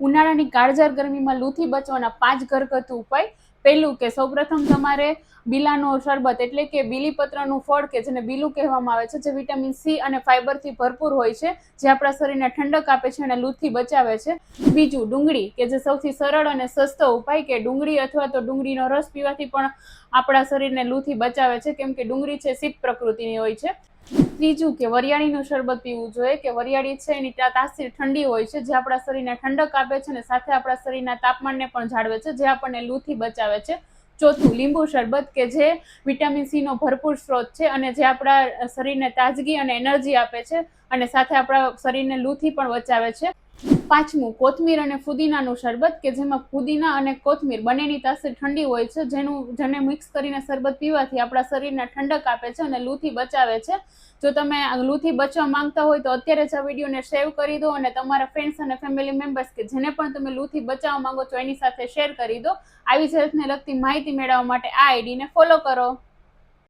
ઉનાળાની કાળઝાળ ગરમીમાં લૂથી બચવાના પાંચ ઘરગથ્થુ ઉપાય. પહેલું કે સૌપ્રથમ તમારે બીલાનો શરબત એટલે કે બીલીપત્રનું ફળ કે જેને બીલું કહેવામાં આવે છે, જે વિટામિન સી અને ફાઇબરથી ભરપૂર હોય છે, જે આપણા શરીરને ઠંડક આપે છે અને લૂથી બચાવે છે. બીજું ડુંગળી કે જે સૌથી સરળ અને સસ્તો ઉપાય કે ડુંગળી અથવા તો ડુંગળીનો રસ પીવાથી પણ આપણા શરીરને લૂથી બચાવે છે, કેમ કે ડુંગળી છે શીત પ્રકૃતિની હોય છે. ત્રીજું કે વરિયાળીનું શરબત પીવું જોઈએ, કે વરિયાળી છે એની તાસીર ઠંડી હોય છે, જે આપણા શરીરને ઠંડક આપે છે અને સાથે આપણા શરીરના તાપમાનને પણ જાળવે છે, જે આપણને લૂથી બચાવે છે. ચોથું, લીંબુ શરબત કે જે વિટામિન સી નો ભરપૂર સ્ત્રોત છે અને જે આપણા શરીરને તાજગી અને એનર્જી આપે છે અને સાથે આપણા શરીરને લૂથી પણ બચાવે છે. પાંચમું, કોથમીર અને ફુદીનાનું શરબત કે જેમાં ફુદીના અને કોથમીર બંનેની તાસીર ઠંડી હોય છે, જેનું, જેને મિક્સ કરીને શરબત પીવાથી આપણા શરીરને ઠંડક આપે છે અને લૂથી બચાવે છે. જો તમે લૂથી બચવા માંગતા હોય તો અત્યારે જ આ વિડીયોને સેવ કરી દો અને તમારા ફ્રેન્ડ્સ અને ફેમિલી મેમ્બર્સ કે જેને પણ તમે લૂથી બચાવવા માંગો છો એની સાથે શેર કરી દો. આવી જ હેલ્થને લગતી માહિતી મેળવવા માટે આ આઈડીને ફોલો કરો.